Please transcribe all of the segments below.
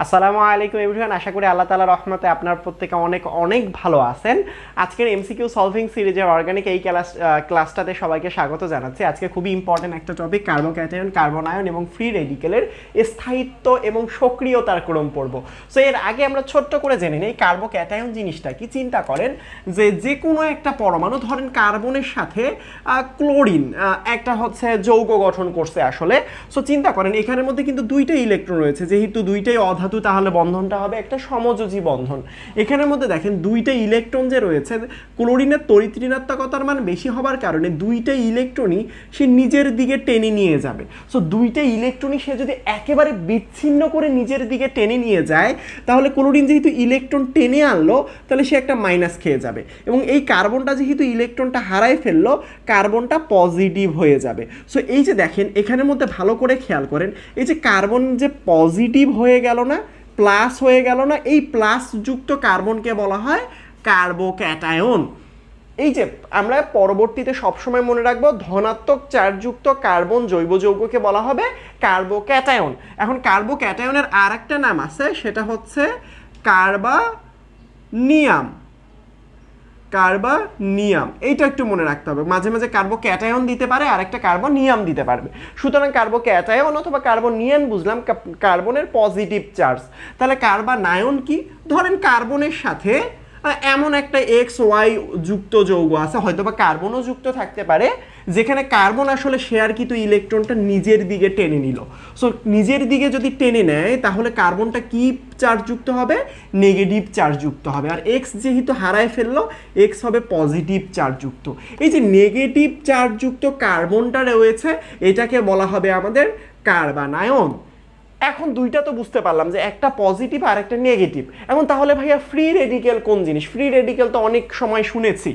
আসসালামু আলাইকুম এভরিওয়ান, আশা করি আল্লাহ তালা রহমতে আপনার প্রত্যেকে অনেক অনেক ভালো আছেন। আজকের এমসিকিউ সলভিং সিরিজের অর্গানিক এই ক্লাস ক্লাসটাতে সবাইকে স্বাগত জানাচ্ছি। আজকে খুবই ইম্পর্টেন্ট একটা টপিক কার্বোক্যাটায়ন কার্বনায়ন এবং ফ্রি রেডিকেলের স্থায়িত্ব এবং সক্রিয়তার ক্রম পড়ব। সো এর আগে আমরা ছোট্ট করে জেনে নিই কার্বোক্যাটায়ন জিনিসটা কি? চিন্তা করেন যে যে কোনো একটা পরমাণু, ধরেন কার্বনের সাথে ক্লোরিন একটা হচ্ছে যৌগ গঠন করছে আসলে। সো চিন্তা করেন এখানের মধ্যে কিন্তু দুইটাই ইলেকট্রন রয়েছে, যেহেতু দুইটাই অধাতু তাহলে বন্ধনটা হবে একটা সমযোজী বন্ধন। এখানের মধ্যে দেখেন দুইটা ইলেকট্রন যে রয়েছে, ক্লোরিনের তড়িৎ ঋণাত্মকতার মান বেশি হবার কারণে দুইটা ইলেকট্রনই সে নিজের দিকে টেনে নিয়ে যাবে। সো দুইটা ইলেকট্রনই সে যদি একেবারে বিচ্ছিন্ন করে নিজের দিকে টেনে নিয়ে যায়, তাহলে ক্লোরিন যেহেতু ইলেকট্রন টেনে আনলো, তাহলে সে একটা মাইনাস খেয়ে যাবে। এবং এই কার্বনটা যেহেতু ইলেকট্রনটা হারায় ফেলল, কার্বনটা পজিটিভ হয়ে যাবে। সো এই যে দেখেন, এখানের মধ্যে ভালো করে খেয়াল করেন, এই যে কার্বন যে পজিটিভ হয়ে গেল না প্লাস হয়ে গেল না, এই প্লাস যুক্ত কার্বনকে বলা হয় কার্বোক্যাটায়ন। এই যে আমরা পরবর্তীতে সবসময় মনে রাখব, ধনাত্মক চার্জযুক্ত কার্বন জৈব যৌগকে বলা হবে কার্বোক্যাটায়ন। এখন কার্বোক্যাটায়নের আর একটা নাম আছে, সেটা হচ্ছে কার্বানিয়াম। কার্বানিয়াম। এইটা একটু মনে রাখতে হবে। মাঝে মাঝে কার্বো ক্যাটায়ন দিতে পারে আর একটা কার্বনিয়াম দিতে পারবে। সুতরাং কার্বো ক্যাটায়ন অথবা কার্বোনিয়ান বুঝলাম কার্বনের পজিটিভ চার্জ তাহলে কার্বানায়ন কি? ধরেন কার্বনের সাথে এমন একটা এক্স ওয়াই যুক্ত যৌগ আছে হয়তো বা কার্বনও যুক্ত থাকতে পারে, যেখানে কার্বন আসলে শেয়ার কিন্তু ইলেকট্রনটা নিজের দিকে টেনে নিল। সো নিজের দিকে যদি টেনে নেয়, তাহলে কার্বনটা কি চার্জযুক্ত হবে? নেগেটিভ চার্জযুক্ত হবে। আর এক্স যেহেতু হারায় ফেলল, এক্স হবে পজিটিভ চার্জযুক্ত এই যে নেগেটিভ চার্জযুক্ত কার্বনটা রয়েছে, এটাকে বলা হবে আমাদের কার্বানায়ন। এখন দুইটা তো বুঝতে পারলাম যে একটা পজিটিভ আর একটা নেগেটিভ এখন তাহলে ভাইয়া ফ্রি রেডিকেল কোন জিনিস? ফ্রি রেডিকেল তো অনেক সময় শুনেছি।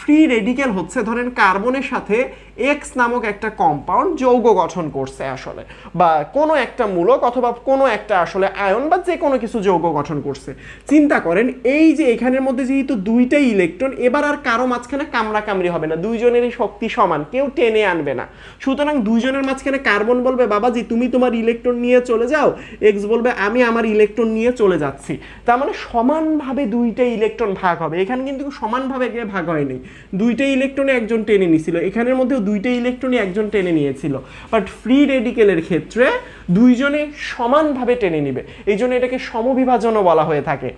ফ্রি রেডিকেল হচ্ছে ধরেন কার্বনের সাথে এক্স নামক একটা কম্পাউন্ড যৌগ গঠন করছে আসলে। বা কোনো একটা মূলক অথবা কোনো একটা আসলে আয়ন বা যে কোনো কিছু যৌগ গঠন করছে। চিন্তা করেন, এই যে এখানের মধ্যে যেহেতু দুইটাই ইলেকট্রন এবার আর কারও মাঝখানে কামড়া কামড়ি হবে না। দুইজনেরই শক্তি সমান, কেউ টেনে আনবে না। সুতরাং দুইজনের মাঝখানে কার্বন বলবে, বাবাজি, তুমি তোমার ইলেকট্রন নিয়ে চলে যাও। এক্স বলবে, আমি আমার ইলেকট্রন নিয়ে চলে যাচ্ছি। তার মানে সমানভাবে দুইটা ইলেকট্রন ভাগ হবে। এখানে কিন্তু সমানভাবে ভাগ হয়নি। দুইটা ইলেকট্রনে একজন টেনে নিছিল। এখানের মধ্যেও দুইটা ইলেকট্রনই একজন টেনে নিয়েছিল। বাট ফ্রি রেডিকেলের ক্ষেত্রে দুইজনে সমানভাবে টেনে নিবে। এই জন্য এটাকে সমবিভাজনও বলা হয়ে থাকে।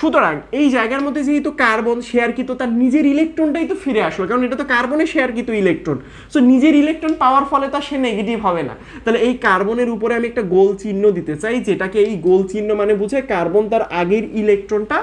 সুতরাং এই জায়গার মধ্যে যেহেতু কার্বন, শেয়ার কিন্তু তার নিজের ইলেকট্রনটাই তো ফিরে আসলো, কারণ এটা তো কার্বনে শেয়ার কিন্তু ইলেকট্রন। সো নিজের ইলেকট্রন পাওয়ার ফলে তো সে নেগেটিভ হবে না। তাহলে এই কার্বনের উপরে আমি একটা গোল চিহ্ন দিতে চাই, যেটাকে এই গোল চিহ্ন মানে বুঝে কার্বন তার আগের ইলেকট্রনটা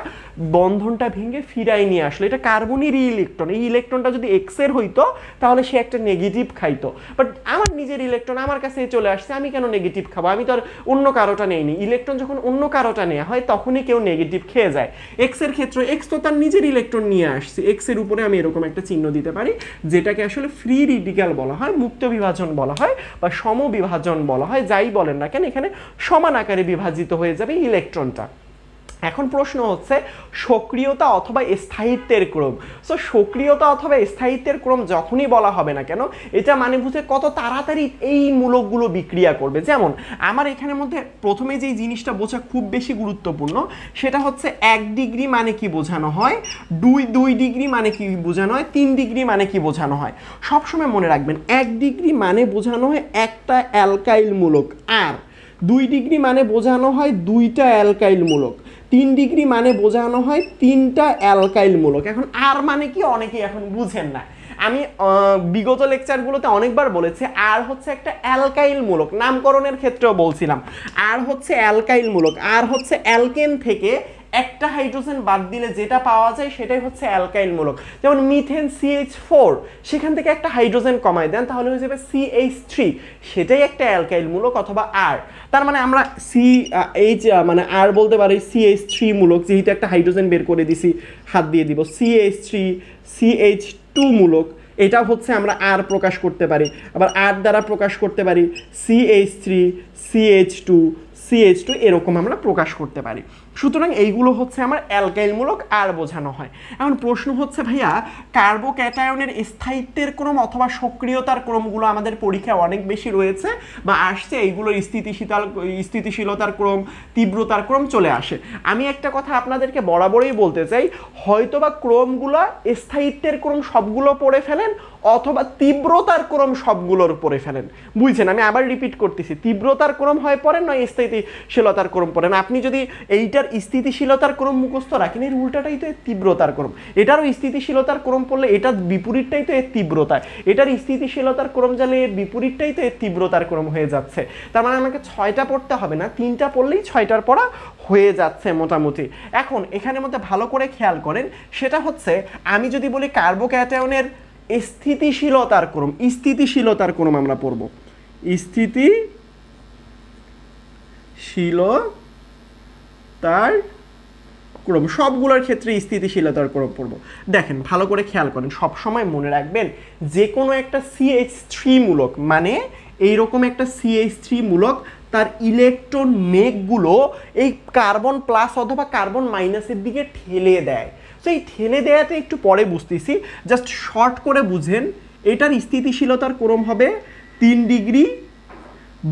বন্ধনটা ভেঙে ফিরাই নিয়ে আসলো। এটা কার্বনেরই ইলেকট্রন, এই ইলেকট্রনটা যদি এক্সের হইতো, তাহলে সে একটা নেগেটিভ খাইতো। বাট আমার নিজের ইলেকট্রন, আমার কাছে চলে আসছে, আমি কেন নেগেটিভ খাব? আমি তো আর অন্য কারোটা নেইনি। ইলেকট্রন যখন অন্য কারোটা নেওয়া হয়, তখনই কেউ নেগেটিভ খেয়ে যায়। এক্সের ক্ষেত্রে এক্স তো তার নিজের ইলেকট্রন নিয়ে আসছে। এক্সের উপরে আমি এরকম একটা চিহ্ন দিতে পারি, যেটাকে আসলে ফ্রি রিডিক্যাল বলা হয়, মুক্ত বিভাজন বলা হয় বা সমবিভাজন বলা হয়, যাই বলেন না কেন, এখানে সমান আকারে বিভাজিত হয়ে যাবে ইলেকট্রনটা এখন প্রশ্ন হচ্ছে, সক্রিয়তা অথবা স্থায়িত্বের ক্রম। সো সক্রিয়তা অথবা স্থায়িত্বের ক্রম যখনই বলা হবে না কেন, এটা মানে বুঝে কত তাড়াতাড়ি এই মূলকগুলো বিক্রিয়া করবে। যেমন, আমার এখানের মধ্যে প্রথমে যেই জিনিসটা বোঝা খুব বেশি গুরুত্বপূর্ণ, সেটা হচ্ছে এক ডিগ্রি মানে কি বোঝানো হয়, দুই দুই ডিগ্রি মানে কি বোঝানো হয়, তিন ডিগ্রি মানে কি বোঝানো হয়। সবসময় মনে রাখবেন, এক ডিগ্রি মানে বোঝানো হয় একটা অ্যালকাইল মূলক। আর দুই ডিগ্রি মানে বোঝানো হয় দুইটা অ্যালকাইল মূলক। তিন ডিগ্রি মানে বোঝানো হয় তিনটা অ্যালকাইল মূলক। এখন আর মানে কি অনেকেই এখন বুঝেন না। আমি বিগত লেকচারগুলোতে অনেকবার বলেছি, আর হচ্ছে একটা অ্যালকাইল মূলক। নামকরণের ক্ষেত্রেও বলছিলাম। আর হচ্ছে অ্যালকাইল মূলক। আর হচ্ছে অ্যালকেন থেকে একটা হাইড্রোজেন বাদ দিলে যেটা পাওয়া যায় সেটাই হচ্ছে অ্যালকাইল মূলক। যেমন মিথেন সিএইচ ফোর সেখান থেকে একটা হাইড্রোজেন কমাই দেন, তাহলে হয়ে যাবে সিএইচ থ্রি সেটাই একটা অ্যালকাইল মূলক অথবা আর তার মানে আমরা সি এইচ মানে আর বলতে পারি সিএইচ থ্রি মূলক, যেহেতু একটা হাইড্রোজেন বের করে দিছি, হাত দিয়ে দিব। সিএইচ থ্রি সিএইচ টু মূলক, এটা হচ্ছে আমরা আর প্রকাশ করতে পারি। আবার আর দ্বারা প্রকাশ করতে পারি CH three CH two CH two এরকম আমরা প্রকাশ করতে পারি। সুতরাং এইগুলো হচ্ছে আমার অ্যালকাইলমূলক আর বোঝানো হয়। এখন প্রশ্ন হচ্ছে, ভাইয়া, কার্বোক্যাটায়নের স্থায়িত্বের ক্রম অথবা সক্রিয়তার ক্রমগুলো আমাদের পরীক্ষায় অনেক বেশি রয়েছে বা আসছে, এইগুলোর স্থিতিশীতাল, স্থিতিশীলতার ক্রম, তীব্রতার ক্রম চলে আসে। আমি একটা কথা আপনাদেরকে বরাবরই বলতে চাই, হয়তোবা ক্রমগুলো স্থায়িত্বের ক্রম সবগুলো পড়ে ফেলেন অথবা তীব্রতার ক্রম সবগুলোর পড়ে ফেলেন। বুঝছেন? আমি আবার রিপিট করতেছি। তীব্রতার ক্রম হয় পড়েন নয় স্থিতিশীলতার ক্রম পড়েন আপনি যদি এইটার স্থিতিশীলতার ক্রম মুখস্থ রাখেন, এর উল্টাটাই তো এর তীব্রতার ক্রম। এটারও স্থিতিশীলতার ক্রম পড়লে এটার বিপরীতটাই তো এর তীব্রতা। এটার স্থিতিশীলতার ক্রম জানলে এর বিপরীতটাই তো এর তীব্রতার ক্রম হয়ে যাচ্ছে। তার মানে আমাকে ছয়টা পড়তে হবে না, তিনটা পড়লেই ছয়টার পড়া হয়ে যাচ্ছে মোটামুটি। এখন, এখানের মধ্যে ভালো করে খেয়াল করেন, সেটা হচ্ছে, আমি যদি বলি কার্বোক্যাটায়নের স্থিতিশীলতার ক্রম স্থিতিশীলতার ক্রম আমরা পড়ব। স্থিতি স্থিতিশীলতার ক্রম সবগুলোর ক্ষেত্রে স্থিতিশীলতার ক্রম পড়ব। দেখেন, ভালো করে খেয়াল করেন, সবসময় মনে রাখবেন যে কোনো একটা সিএইচ থ্রি মূলক মানে এইরকম একটা সিএইচ থ্রি মূলক, তার ইলেকট্রন মেঘগুলো এই কার্বন প্লাস অথবা কার্বন মাইনাসের দিকে ঠেলে দেয়। তো এই ঠেলে দেওয়াতে একটু পরে বুঝতেছি। জাস্ট শর্ট করে বুঝেন, এটার স্থিতিশীলতার ক্রম হবে তিন ডিগ্রি,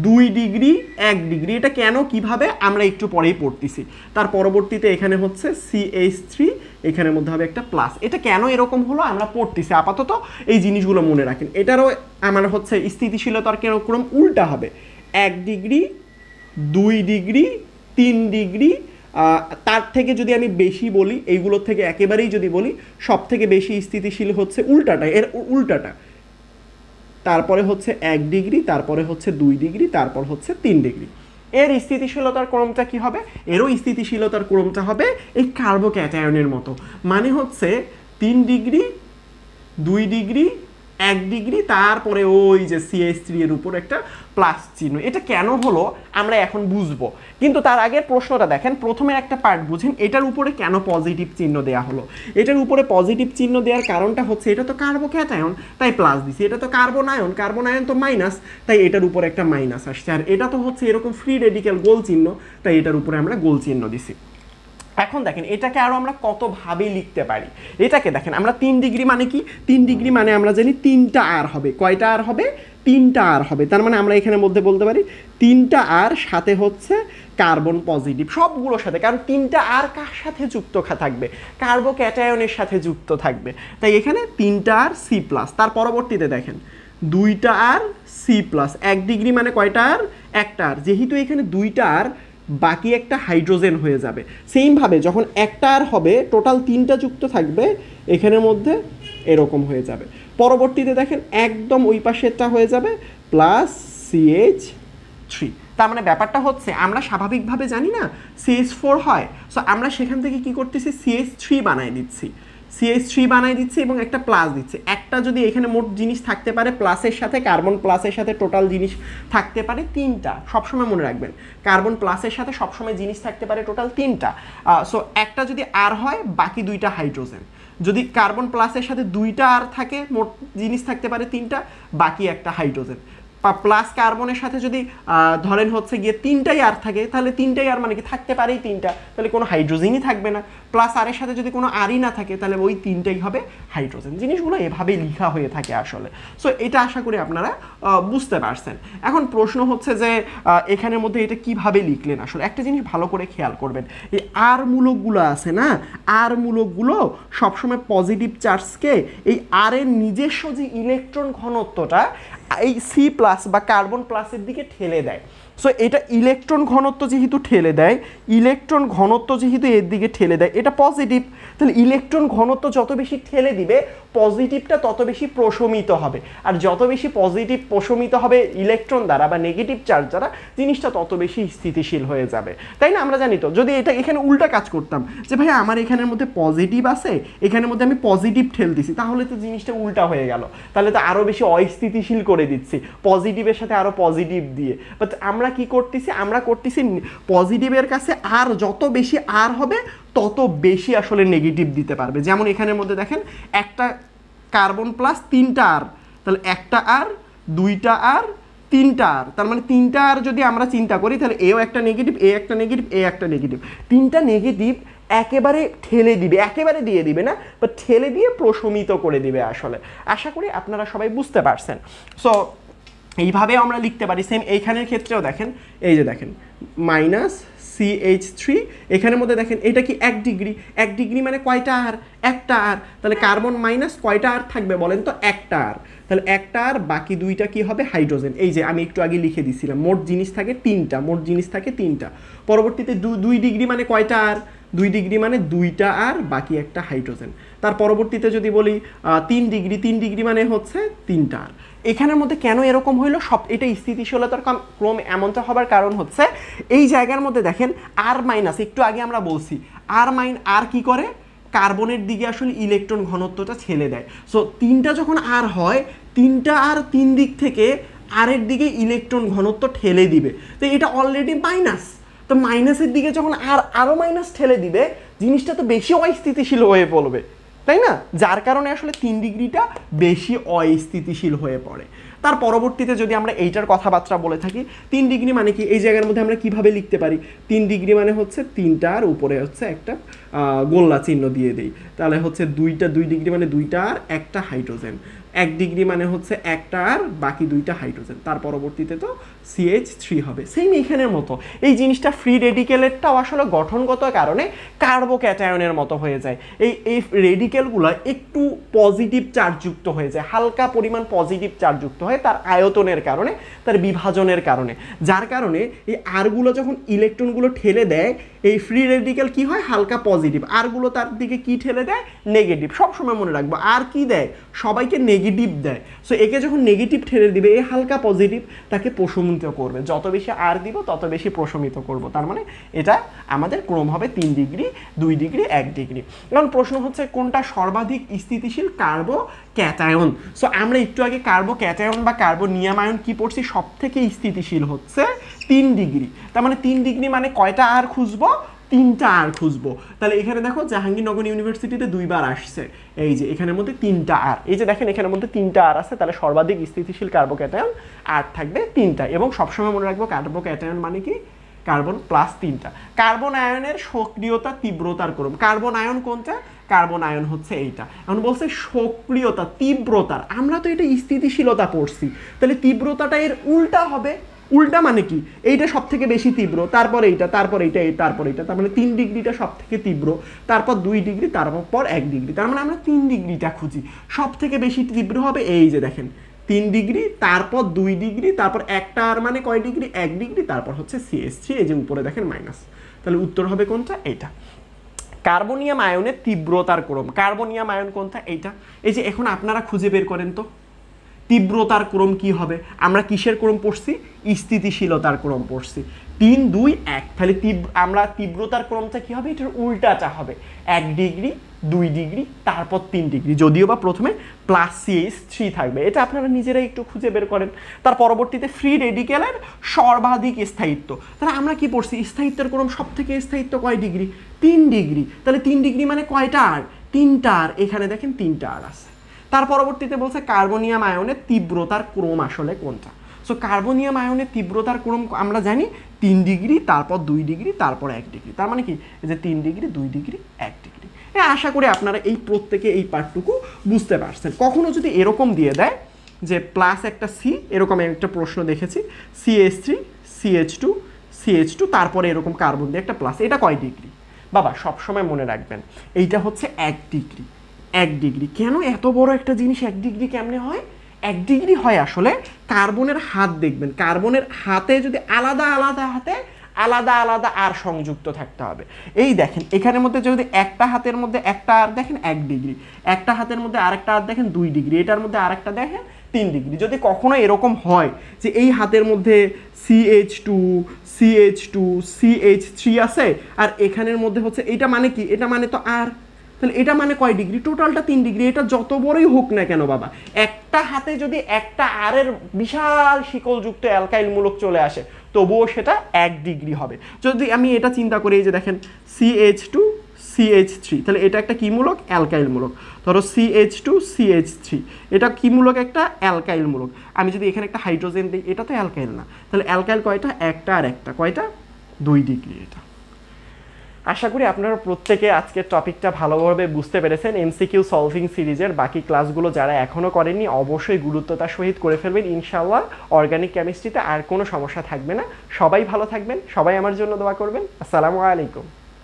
দুই ডিগ্রি, এক ডিগ্রি। এটা কেন, কীভাবে, আমরা একটু পরেই পড়তেছি। তার পরবর্তীতে এখানে হচ্ছে সিএইচ থ্রি এখানের মধ্যে হবে একটা প্লাস এটা কেন এরকম হলো, আমরা পড়তেছি। আপাতত এই জিনিসগুলো মনে রাখেন। এটারও আমার হচ্ছে স্থিতিশীলতার কেন ক্রম উল্টা হবে। এক ডিগ্রি, দুই ডিগ্রি, তিন ডিগ্রি তার থেকে যদি আমি বেশি বলি, এইগুলোর থেকে একেবারেই যদি বলি সব থেকে বেশি স্থিতিশীল হচ্ছে উল্টাটা, এর উল্টাটা। তারপরে হচ্ছে এক ডিগ্রি, তারপরে হচ্ছে দুই ডিগ্রি, তারপর হচ্ছে তিন ডিগ্রি। এর স্থিতিশীলতার ক্রমটা কি হবে? এরও স্থিতিশীলতার ক্রমটা হবে এই কার্বোক্যাটায়নের মতো। মানে হচ্ছে তিন ডিগ্রি, দুই ডিগ্রি এক ডিগ্রি, তারপরে ওই যে সিএস থ্রি এর উপর একটা প্লাস চিহ্ন। এটা কেন হলো, আমরা এখন বুঝব। কিন্তু তার আগের প্রশ্নটা দেখেন, প্রথমে একটা পার্ট বুঝেন, এটার উপরে কেন পজিটিভ চিহ্ন দেওয়া হলো? এটার উপরে পজিটিভ চিহ্ন দেওয়ার কারণটা হচ্ছে, এটা তো কার্বোক্যাটায়ন তাই প্লাস দিছি। এটা তো কার্বোনায়ন কার্বোনায়ন তো মাইনাস তাই এটার উপরে একটা মাইনাস আসছে। আর এটা তো হচ্ছে এরকম ফ্রি রেডিক্যাল গোল চিহ্ন, তাই এটার উপরে আমরা গোল চিহ্ন দিছি। এখন দেখেন, এটাকে আরও আমরা কতভাবে লিখতে পারি? এটাকে দেখেন, আমরা তিন ডিগ্রি মানে কি? তিন ডিগ্রি মানে আমরা জানি তিনটা আর হবে। কয়টা আর হবে? তিনটা আর হবে। তার মানে আমরা এখানের মধ্যে বলতে পারি তিনটা আর সাথে হচ্ছে কার্বন পজিটিভ। সবগুলোর সাথে, কারণ তিনটা আর কার সাথে যুক্ত থাকবে? কার্বো ক্যাটায়নের সাথে যুক্ত থাকবে। তাই এখানে তিনটা আর সি প্লাস তার পরবর্তীতে দেখেন, দুইটা আর সি প্লাস এক ডিগ্রি মানে কয়টা আর? একটা আর। যেহেতু এখানে দুইটা আর বাকি একটা হাইড্রোজেন হয়ে যাবে। সেমভাবে যখন একটা আর হবে টোটাল তিনটা যুক্ত থাকবে, এখানের মধ্যে এরকম হয়ে যাবে। পরবর্তীতে দেখেন একদম ওই পাশেরটা হয়ে যাবে প্লাস সিএইচ থ্রি তার মানে ব্যাপারটা হচ্ছে, আমরা স্বাভাবিকভাবে জানি না সিএইচ ফোর হয়। সো আমরা সেখান থেকে কি করতেছি? সিএইচ থ্রি বানাই দিচ্ছি। সিএইচ থ্রি বানাই দিচ্ছি এবং একটা প্লাস দিচ্ছে। একটা যদি এখানে মোট জিনিস থাকতে পারে প্লাসের সাথে কার্বন প্লাসের সাথে টোটাল জিনিস থাকতে পারে তিনটা। সবসময় মনে রাখবেন কার্বন প্লাসের সাথে সবসময় জিনিস থাকতে পারে টোটাল তিনটা। সো একটা যদি আর হয়, বাকি দুইটা হাইড্রোজেন যদি কার্বন প্লাসের সাথে দুইটা আর থাকে, মোট জিনিস থাকতে পারে তিনটা, বাকি একটা হাইড্রোজেন প্লাস কার্বনের সাথে যদি ধরেন হচ্ছে গিয়ে তিনটাই আর থাকে, তাহলে তিনটাই আর মানে কি থাকতে পারেই তিনটা, তাহলে কোনো হাইড্রোজেনই থাকবে না। প্লাস আরের সাথে যদি কোনো আরই না থাকে, তাহলে ওই তিনটাই হবে হাইড্রোজেন জিনিসগুলো এভাবেই লিখা হয়ে থাকে আসলে। সো এটা আশা করি আপনারা বুঝতে পারছেন। এখন প্রশ্ন হচ্ছে যে এখানের মধ্যে এটা কীভাবে লিখলেন আসলে? একটা জিনিস ভালো করে খেয়াল করবেন। এই আর মূলকগুলো আছে না? আর মূলকগুলো সবসময় পজিটিভ চার্জকে এই আর এর নিজস্ব যে ইলেকট্রন ঘনত্বটা এই সি প্লাস বা কার্বন প্লাসের দিকে ঠেলে দেয়। সো এটা ইলেকট্রন ঘনত্ব যেহেতু ঠেলে দেয় ইলেকট্রন ঘনত্ব যেহেতু এর দিকে ঠেলে দেয়, এটা পজিটিভ তাহলে ইলেকট্রন ঘনত্ব যত বেশি ঠেলে দিবে পজিটিভটা তত বেশি প্রশমিত হবে। আর যত বেশি পজিটিভ প্রশমিত হবে ইলেকট্রন দ্বারা বা নেগেটিভ চার্জ দ্বারা, জিনিসটা তত বেশি স্থিতিশীল হয়ে যাবে। তাই না? আমরা জানি তো, যদি এটা, এখানে উল্টা কাজ করতাম, যে ভাই আমার এখানের মধ্যে পজিটিভ আছে, এখানের মধ্যে আমি পজিটিভ ঠেল দিছি, তাহলে তো জিনিসটা উল্টা হয়ে গেল। তাহলে তো আরও বেশি অস্থিতিশীল করে দিচ্ছি পজিটিভের সাথে আরও পজিটিভ দিয়ে। বাট আমরা কি করতেছি, আমরা করতেছি পজিটিভের কাছে আর যত বেশি আর হবে, তত বেশি আসলে নেগেটিভ দিতে পারবে। যেমন এখানের মধ্যে দেখেন, একটা কার্বন প্লাস তিনটা আর, তাহলে একটা আর, দুইটা আর, তিনটা আর। তার মানে তিনটা আর যদি আমরা চিন্তা করি, তাহলে এও একটা নেগেটিভ এ একটা নেগেটিভ এ একটা নেগেটিভ তিনটা নেগেটিভ একেবারে ঠেলে দিবে, একেবারে দিয়ে দিবে না বা ঠেলে দিয়ে প্রশমিত করে দিবে আসলে। আশা করি আপনারা সবাই বুঝতে পারছেন। সো এইভাবে আমরা লিখতে পারি সেম এইখানের ক্ষেত্রেও দেখেন, এই যে দেখেন মাইনাস সি এইচ থ্রি এখানের মধ্যে দেখেন, এটা কি এক ডিগ্রি এক ডিগ্রি মানে কয়টা আর? একটা আর। তাহলে কার্বন মাইনাস কয়টা আর থাকবে বলেন তো? একটা আর। তাহলে একটা আর, বাকি দুইটা কি হবে? হাইড্রোজেন এই যে আমি একটু আগে লিখে দিছিলাম, মোট জিনিস থাকে তিনটা, মোট জিনিস থাকে তিনটা। পরবর্তীতে দুই ডিগ্রি মানে কয়টা আর? দুই ডিগ্রি মানে দুইটা আর বাকি একটা হাইড্রোজেন। তার পরবর্তীতে যদি বলি তিন ডিগ্রি তিন ডিগ্রি মানে হচ্ছে তিনটা আর। এখানের মধ্যে কেন এরকম হইল? সব এটা স্থিতিশীলতার ক্রম এমনটা হবার কারণ হচ্ছে, এই জায়গার মধ্যে দেখেন আর মাইনাস, একটু আগে আমরা বলছি, আর মাইন আর কি করে? কার্বনের দিকে আসলে ইলেকট্রন ঘনত্বটা ছেলে দেয়। সো তিনটা যখন আর হয়, তিনটা আর তিন দিক থেকে আরের দিকে ইলেকট্রন ঘনত্ব ঠেলে দিবে। তো এটা অলরেডি মাইনাস তো মাইনাসের দিকে যখন আর আরও মাইনাস ঠেলে দিবে, জিনিসটা তো বেশি অস্থিতিশীল হয়ে পড়বে, তাই না? যার কারণে আসলে তিন ডিগ্রিটা বেশি অস্থিতিশীল হয়ে পড়ে। তার পরবর্তীতে যদি আমরা এইটার কথাবার্তা বলে থাকি, তিন ডিগ্রি মানে কি? এই জায়গার মধ্যে আমরা কীভাবে লিখতে পারি? তিন ডিগ্রি মানে হচ্ছে তিনটার উপরে হচ্ছে একটা গোল্লা চিহ্ন দিয়ে দিই। তাহলে হচ্ছে দুইটা দুই ডিগ্রি মানে দুইটা আর একটা হাইড্রোজেন এক ডিগ্রি মানে হচ্ছে একটা আর বাকি দুইটা হাইড্রোজেন। তার পরবর্তীতে তো সিএইচ থ্রি হবে। সেম এইখানের মতো। এই জিনিসটা ফ্রি রেডিকেলেরটাও আসলে গঠনগত কারণে কার্বোক্যাটায়নের মতো হয়ে যায়। এই এই রেডিকেলগুলো একটু পজিটিভ চার্জযুক্ত হয়ে যায়। হালকা পরিমাণ পজিটিভ চার্জযুক্ত হয় তার আয়তনের কারণে, তার বিভাজনের কারণে। যার কারণে এই আরগুলো যখন ইলেকট্রনগুলো ঠেলে দেয় এই ফ্রি রেডিক্যাল কি হয়? হালকা পজিটিভ আরগুলো তার দিকে কি ঠেলে দেয়? নেগেটিভ সবসময় মনে রাখব। আর কি দেয়? সবাইকে নেগেটিভ দেয়। সো একে যখন নেগেটিভ ঠেলে দিবে এই হালকা পজিটিভ তাকে প্রশমিত করবে। যত বেশি আর দিব, তত বেশি প্রশমিত করব। তার মানে এটা আমাদের ক্রম হবে তিন ডিগ্রি, দুই ডিগ্রি, এক ডিগ্রি। এখন প্রশ্ন হচ্ছে, কোনটা সর্বাধিক স্থিতিশীল কার্বো ক্যাটায়ন? সো আমরা একটু আগে কার্বো ক্যাটায়ন বা কার্বো নিয়ামায়ন কি পড়ছি? সব থেকে স্থিতিশীল হচ্ছে তিন ডিগ্রি। তার মানে তিন ডিগ্রি মানে কয়টা আর খুঁজবো? তিনটা আর খুঁজবো। তাহলে এখানে দেখো জাহাঙ্গীরনগর ইউনিভার্সিটিতে দুইবার আসছে। এই যে এখানের মধ্যে তিনটা আর। এই যে দেখেন এখানের মধ্যে তিনটা আর আছে, তাহলে সর্বাধিক স্থিতিশীল কার্বোক্যাটায়ন আর থাকবে তিনটা। এবং সবসময় মনে রাখব কার্বোক্যাটায়ন মানে কি? কার্বন প্লাস তিনটা। কার্বন আয়নের সক্রিয়তা, তীব্রতার ক্রম। কার্বন আয়ন কোনটা? কার্বন আয়ন হচ্ছে এইটা। এখন বলছে সক্রিয়তা, তীব্রতার। আমরা তো এটা স্থিতিশীলতা পড়ছি। তাহলে তীব্রতাটা এর উল্টা হবে। উল্টা মানে কি? এইটা সব থেকে বেশি তীব্র, তারপর এইটা তারপর এইটা, এই, তারপর এইটা, তার মানে তিন ডিগ্রিটা সব থেকে তীব্র, তারপর দুই ডিগ্রি, তারপর এক ডিগ্রি, তার মানে আমরা তিন ডিগ্রিটা খুঁজি। সব থেকে বেশি তীব্র হবে এই যে দেখেন, তিন ডিগ্রি, তারপর দুই ডিগ্রি, তারপর একটা আর মানে কয় ডিগ্রি? এক ডিগ্রি, তারপর হচ্ছে সিএস থ্রি এই যে উপরে দেখেন মাইনাস তাহলে উত্তর হবে কোনটা? এইটা। কার্বনিয়াম আয়নের তীব্রতার ক্রম। কার্বনিয়াম আয়ন কোনটা? এইটা। এই যে এখন আপনারা খুঁজে বের করেন তো। তীব্রতার ক্রম কি হবে? আমরা কিসের ক্রম পড়ছি? স্থিতিশীলতার ক্রম পড়ছি। তিন, দুই, এক। তাহলে তীব্র, আমরা তীব্রতার ক্রমটা কি হবে? এটার উল্টাটা হবে। এক ডিগ্রি, দুই ডিগ্রি, তারপর তিন ডিগ্রি। যদিও বা প্রথমে প্লাস সিএস থ্রি থাকবে। এটা আপনারা নিজেরাই একটু খুঁজে বের করেন। তার পরবর্তীতে ফ্রি রেডিকেলের সর্বাধিক স্থায়িত্ব। তাহলে আমরা কি পড়ছি? স্থায়িত্বের ক্রম সব থেকে স্থায়িত্ব কয় ডিগ্রি? তিন ডিগ্রি। তাহলে তিন ডিগ্রি মানে কয়টা আর? তিনটা আর। এখানে দেখেন তিনটা আর আছে। তার পরবর্তীতে বলছে কার্বনিয়াম আয়নের তীব্রতার ক্রম আসলে কোনটা? সো কার্বনিয়াম আয়নের তীব্রতার ক্রম আমরা জানি তিন ডিগ্রি, তারপর দুই ডিগ্রি, তারপর এক ডিগ্রি। তার মানে কি? যে তিন ডিগ্রি, দুই ডিগ্রি, এক ডিগ্রি। হ্যাঁ আশা করি আপনারা এই প্রত্যেকে এই পার্টটুকু বুঝতে পারছেন। কখনো যদি এরকম দিয়ে দেয় যে প্লাস একটা সি এরকম একটা প্রশ্ন দেখেছি CS three CH two CH two তারপরে এরকম কার্বন দিয়ে একটা প্লাস এটা কয় ডিগ্রি? বাবা, সবসময় মনে রাখবেন, এইটা হচ্ছে এক ডিগ্রি। এক ডিগ্রি কেন এত বড় একটা জিনিস এক ডিগ্রি কেমনে হয়? এক ডিগ্রি হয় আসলে কার্বনের হাত দেখবেন। কার্বনের হাতে যদি আলাদা আলাদা হাতে, আলাদা আলাদা আর সংযুক্ত থাকতে হবে। এই দেখেন, এখানের মধ্যে যদি একটা হাতের মধ্যে একটা আর দেখেন, এক ডিগ্রি একটা হাতের মধ্যে আরেকটা আর দেখেন, দুই ডিগ্রি এটার মধ্যে আরেকটা দেখেন, তিন ডিগ্রি যদি কখনো এরকম হয় যে এই হাতের মধ্যে CH two CH two CH three আছে, আর এখানের মধ্যে হচ্ছে, এটা মানে কি? এটা মানে তো আর তাহলে এটা মানে কয় ডিগ্রি টোটালটা তিন ডিগ্রি এটা যত বড়ই হোক না কেন বাবা, একটা হাতে যদি একটা আরের বিশাল শিকলযুক্ত অ্যালকাইল মূলক চলে আসে, তবুও সেটা এক ডিগ্রি হবে। যদি আমি এটা চিন্তা করি যে দেখেন সিএইচ টু সিএইচ থ্রি তাহলে এটা একটা কি মূলক? অ্যালকাইল মূলক ধরো সিএইচ টু সিএইচ থ্রি এটা কি মূলক একটা? অ্যালকাইল মূলক আমি যদি এখানে একটা হাইড্রোজেন দিই, এটা তো অ্যালকাইল না। তাহলে অ্যালকাইল কয়টা? একটা আর একটা। কয়টা? দুই ডিগ্রি এটা। আশা করি আপনারা প্রত্যেকে আজকের টপিকটা ভালোভাবে বুঝতে পেরেছেন। এমসিকিউ সলভিং সিরিজের বাকি ক্লাসগুলো যারা এখনও করেননি, অবশ্যই গুরুত্বতার সহিত করে ফেলবেন। ইনশাল্লাহ অর্গানিক কেমিস্ট্রিতে আর কোনো সমস্যা থাকবে না। সবাই ভালো থাকবেন। সবাই আমার জন্য দোয়া করবেন। আসসালামু আলাইকুম।